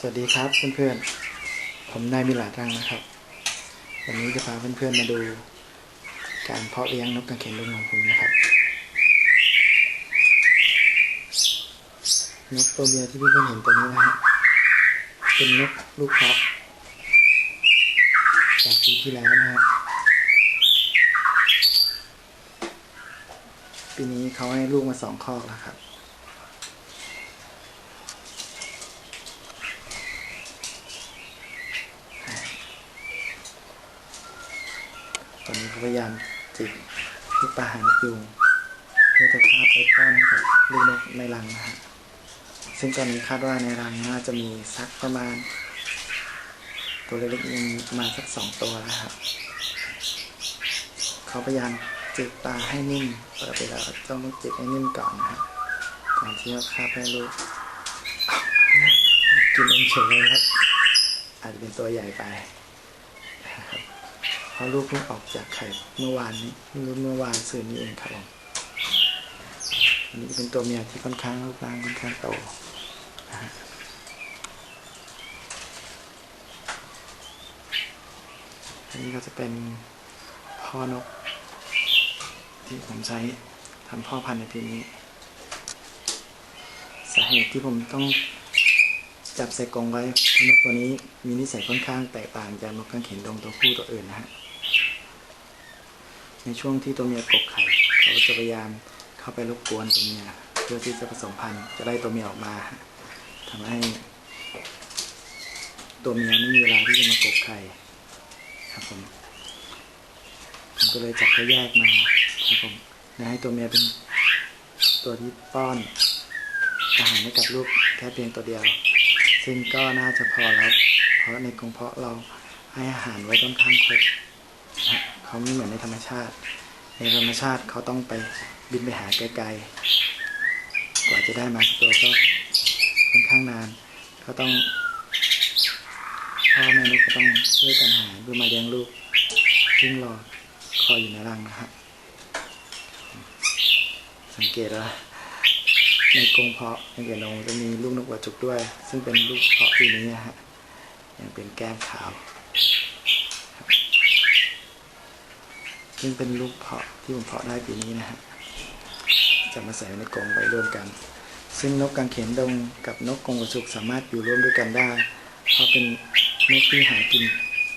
สวัสดีครับเพื่อนๆ ผมนายมิลาดังนะครับ วันนี้จะพาเพื่อนๆมาดู การเพาะเลี้ยงนกกระเขนลุงของผมนะครับ นกตัวเมียที่เพื่อนๆเห็นตัวนี้นะฮะ เป็นนกลูกเพาะจากปีที่แล้วนะฮะ ปีนี้เขาให้ลูกมาสองคอกแล้วครับ อนนี้ขาพยายามจิกลูกปลาหางนกยูงเพื่อจะคาบไปป้อนให้กับลูกนกในรังนะฮะซึ่งตอนนี้คาดว่าในรังน่าจะมีสักประมาณ ตัวเล็กๆยังมีประมาณสักสองตัวแล้วครับเขาพยายามจิกปลาให้นิ่มปกติแล้วต้องจิกให้นิ่มก่อนนะฮะก่อนที่จะคาบให้ลูกกินเองเฉยเลยครับอาจจะเป็นตัวใหญ่ไป เพราะลูกเพิ่งออกจากไข่เมื่อวานนี้เมื่อเมื่อวานซืนนี้เองครับผมอันนี้เป็นตัวเมียที่ค่อนข้างรูปร่างค่อนข้างโตนะฮะอันนี้ก็จะเป็นพ่อนก ที่ผมใช้ทำพ่อพันธุ์ในปีนี้ สาเหตุที่ผมต้องจับใส่กรงไว้นกตัวนี้มีนิสัยค่อนข้างแตกต่างจากนกกางเขนดงตัวผู้ตัวอื่นนะฮะ ในช่วงที่ตัวเมียกกไข่เขาจะพยายามเข้าไปรบกวนตัวเมียเพื่อที่จะผสมพันธุ์จะได้ตัวเมียออกมาฮะทำให้ ตัวเมียไม่มีเวลาที่จะมากกไข่ครับผมผมก็เลยจับเขาแยกมาครับผมและให้ตัวเมียเป็นตัวที่ป้อนอาหารให้กับลูกแค่เพียงตัวเดียว ซึ่งก็น่าจะพอแล้ว เพราะในกรงเพาะเราให้อาหารไว้ค่อนข้างครบ เขาไม่เหมือนในธรรมชาติ ในธรรมชาติเขาต้องไปบินไปหาไกลๆ กว่าจะได้มาตัวก็ค่อนข้างนาน ก็ต้องพ่อแม่ลูกก็ต้องช่วยกันหาเพื่อมาเลี้ยงลูกซึ่งรอคอยอยู่ในรังนะฮะสังเกตว่าในกรงเพาะในเกลงจะมีลูกนกหัวจุกด้วย ซึ่งเป็นลูกเพาะปีนี้นะฮะยังเป็นแก้มขาวครับ ซึ่งเป็นลูกเพาะที่ผมเพาะได้ปีนี้นะฮะจะมาใส่ในกรงไว้ร่วมกัน ซึ่งนกกางเขนดงกับนกกรงหัวจุกสามารถอยู่ร่วมด้วยกันได้ เพราะเป็นนกที่หากิน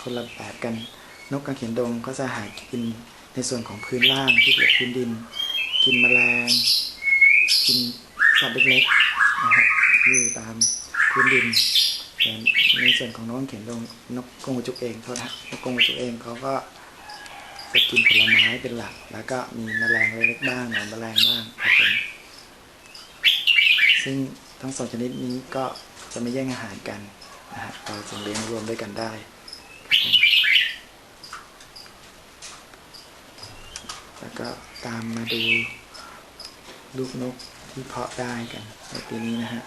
คนละแบบกัน นกกางเขนดงก็จะหากินในส่วนของพื้นล่างที่เกิดพื้นดิน กินแมลง กินสัตว์เล็กๆนะครับอยู่ตามพื้นดินแต่ในส่วนของนกเขนลงนกกรงหัวจุกเองโทษนะนนกกรงหัวจุกเองเขาก็ จะกินผลไม้เป็นหลัก แล้วก็มีแมลงเล็กๆบ้างหนอนแมลงบ้างครับผมซึ่งทั้งสองชนิดนี้ก็จะไม่แย่งอาหารกันนะฮะเราจึงเลี้ยงรวมด้วยกันได้แล้วก็ตามมาดูลูกนกที่เพาะได้กันในปีนี้นะฮะ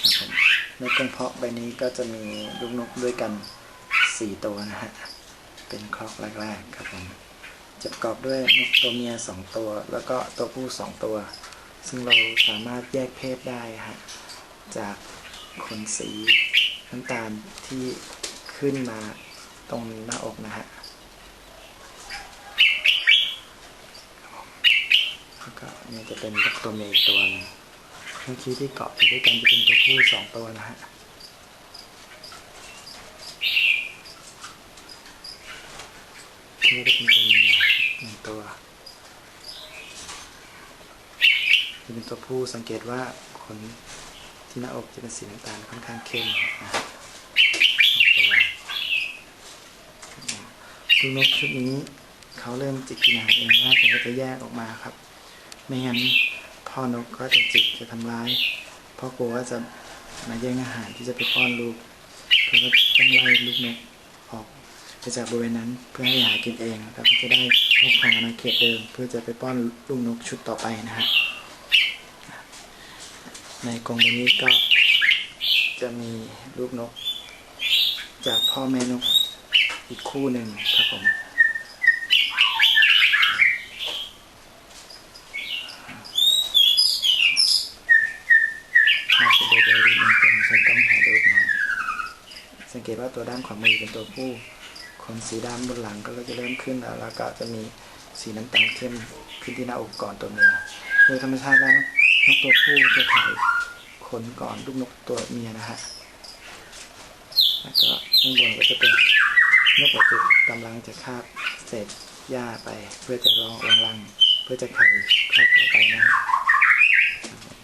ครับผมในกรงเพาะใบนี้ก็จะมีลูกนกด้วยกันสี่ตัวนะฮะ เป็นครอกแรกๆครับผม จะประกอบด้วยนกตัวเมียสองตัว แล้วก็ตัวผู้สองตัว ซึ่งเราสามารถแยกเพศได้ฮะ จากขนสีน้ำตาลที่ขึ้นมาตรงหน้าอกนะฮะแล้วก็นี่จะเป็นตัวเมียอีกตัวนึง เมื่อกี้ที่เกาะอยู่ด้วยกันจะเป็นตัวผู้สองตัวนะฮะนี่ก็เป็นตัวเมียหนึ่งตัวจะเป็นตัวผู้สังเกตว่าขนที่หน้าอกจะเป็นสีน้ำตาลค่อนข้างเข้มนะฮะลูกนกชุดนี้เขาเริ่มจิกกินอาหารเองได้ผมก็จะแยกออกมาครับ ไม่งั้น พ่อนกก็จะจิกจะทำร้ายเพราะกลัวว่าจะมาแย่งอาหารที่จะไปป้อนลูกเขาก็ต้องไล่ลูกนกออกไปจากบริเวณนั้นเพื่อให้หากินเองแล้วก็จะได้ครอบครองอาณาเขตเดิม เพื่อจะไปป้อนลูกนกชุดต่อไปนะฮะในกรงตัวนี้ก็จะมีลูกนก จากพ่อแม่นกอีกคู่หนึ่งครับผม น งเกตว่าตัวด้านขวามือเป็นตัวผู้ขนสีดำบนหลังก็จะเริ่มขึ้นแล้วแล้วก็จะมีสีน้ำตาลเข้มขึ้นที่หน้าอกก่อนตัวเมียโดยธรรมชาติแล้วนกตัวผู้จะถ่ายขนก่อนลูกนกตัวเมียนะฮะแล้วก็ข้างบนก็จะเป็นนกหัวจุกกำลังจะคาบเศษหญ้าไป เพื่อจะรองรังรังเพื่อจะไข่ครอบต่อไปนะฮะครับผม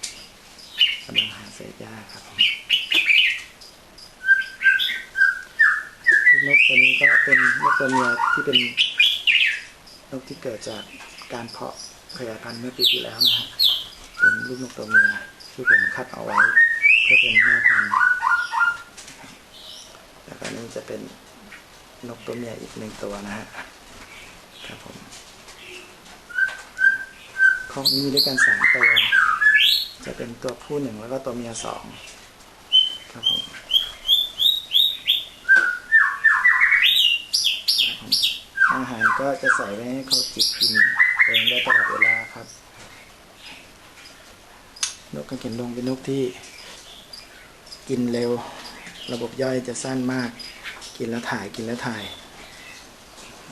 กำลังหาเศษหญ้าครับผมนก ตัวนี้ก็เป็นนกตัวเมียที่เป็นนกที่เกิดจากการเพาะขยายพันธุ์เมื่อปีที่แล้วนะฮะเป็นลูกนกตัวเมียที่ผมคัดเอาไว้เพื่อเป็นแม่พันธุ์แล้วก็นี่จะเป็นนกตัวเมียอีกหนึ่งตัวนะฮะครับผมคอกนี้มีด้วยกันสามตัว จะเป็นตัวผู้หนึ่งแล้วก็ตัวเมียสองครับผมครับผมอาหาร ก็จะใส่ไว้ให้เขาจิบกินเองได้ตลอดเวลาครับ นกกระเข็นดงเป็นนกที่ กินเร็ว ระบบย่อยจะสั้นมาก กินแล้วถ่ายกินแล้วถ่าย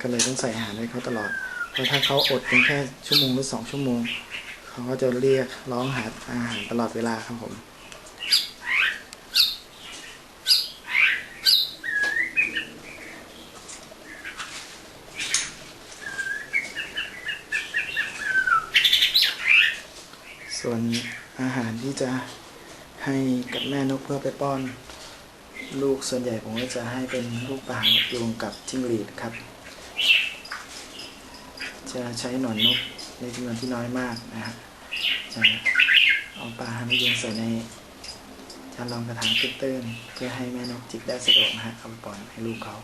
ก็เลยต้องใส่อาหารให้เขาตลอด เพราะถ้าเขาอดเพียงแค่ชั่วโมงหรือสองชั่วโมง เขาก็จะเรียกร้องหาอาหารตลอดเวลาครับผม ส่วนอาหารที่จะให้กับแม่นกเพื่อไปป้อน ลูกส่วนใหญ่ผมก็จะให้เป็นลูกปลางนกยูงกับจิ้งหรีดครับ จะใช้หนอนนกในจำนวนที่น้อยมากนะฮะจะเอาปลาหางนกยูงใส่ในจานรองกระถางตื้นๆเพื่อให้แม่นกจิกได้สะดวกนะฮะเอาไปปล่อยให้ลูกเขา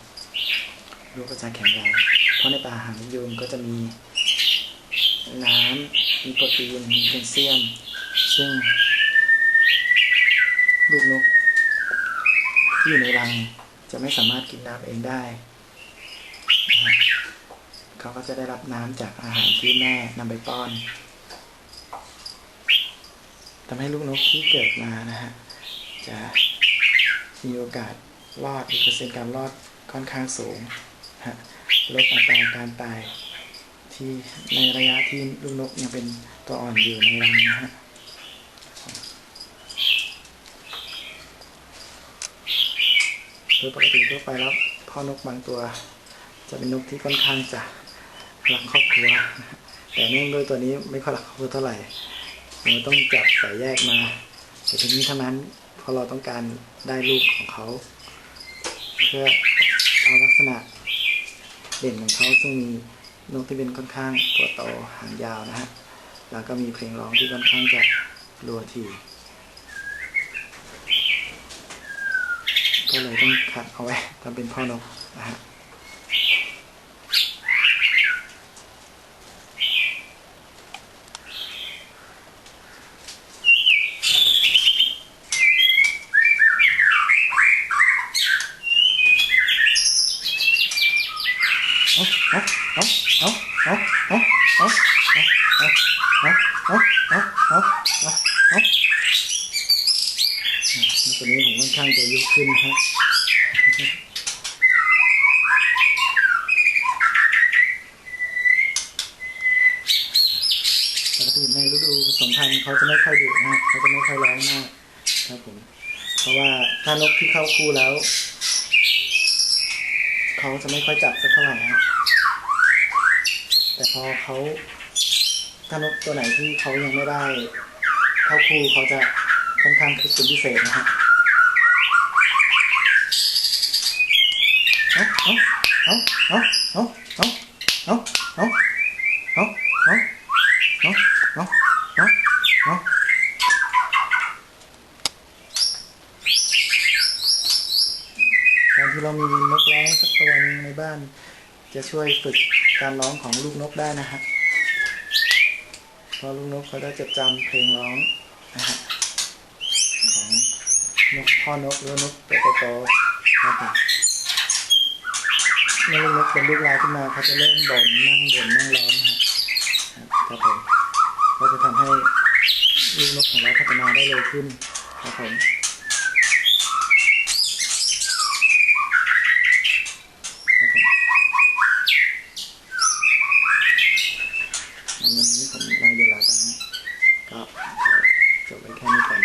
ลูกก็จะแข็งแรงเพราะในปลาหางนกยูงก็จะมี น้ำมีโปรตีนมีแคลเซียม ซึ่งลูกนกที่อยู่ในรังจะไม่สามารถกินน้ำเองได้นะเขาก็จะได้รับน้ำจากอาหารที่แม่นำไปป้อนทำให้ลูกนกที่เกิดมานะฮะจะมีโอกาสรอดมีเปอร์เซ็นต์การรอดค่อนข้างสูงฮะลดอัตราการตาย ที่ในระยะที่ลูกนกยังเป็นตัวอ่อนอยู่ในรังนะฮะโดยปกติทั่วไปแล้วพ่อนกบางตัว จะเป็นนกที่ค่อนข้างจะรักครอบครัว แต่เนื่องด้วยตัวนี้ไม่ค่อยรักครอบครัวเท่าไหร่เราต้องจับสายแยกมาแต่ทีนี้เท่านั้นเพราะเราต้องการได้ลูกของเขา เพื่อเอาลักษณะเด่นของเขาซึ่งมี นกที่เป็นค่อนข้างตัวโตหางยาวนะฮะ แล้วก็มีเพลงร้องที่ค่อนข้างจะรัวทีก็เลยต้องขัดเอาไว้ทำเป็นพ่อนกนะฮะ เอาเอาเอา เอาเอาเอาเอาเอาเอาเอาเอาเอาเอาเอาตัวนี้ผมค่อนข้างจะยุขึ้นฮะปกติในฤดูผสมพันธุ์เขาจะไม่ค่อยดุนะเขาจะไม่ค่อยร้องมากครับผมเพราะว่าถ้านกที่เข้าคู่แล้ว เขาจะไม่ค่อยจับสักเท่าไหร่ฮะ แต่พอเขาถ้านกตัวไหนที่เขายังไม่ได้เท่าคู่เขาจะค่อนข้างคือเป็นพิเศษนะฮะเอาเอาเอาเอาเอาเอา จะช่วยฝึกการร้องของลูกนกได้นะฮะเพราะลูกนกเขาได้จดจำเพลงร้องนะฮะของนกพ่อนกหรือนกตัวโตๆครับเมื่อลูกนกเป็นลูกลายขึ้นมาเขาจะเริ่มบ่นนั่งบ่นนั่งร้องนะฮะครับผมก็จะทำให้ลูกนกของเราพัฒนาได้เร็วขึ้นครับผม วันนี้ผมนายเดลาตังก็จบไว้แค่นี้ก่อน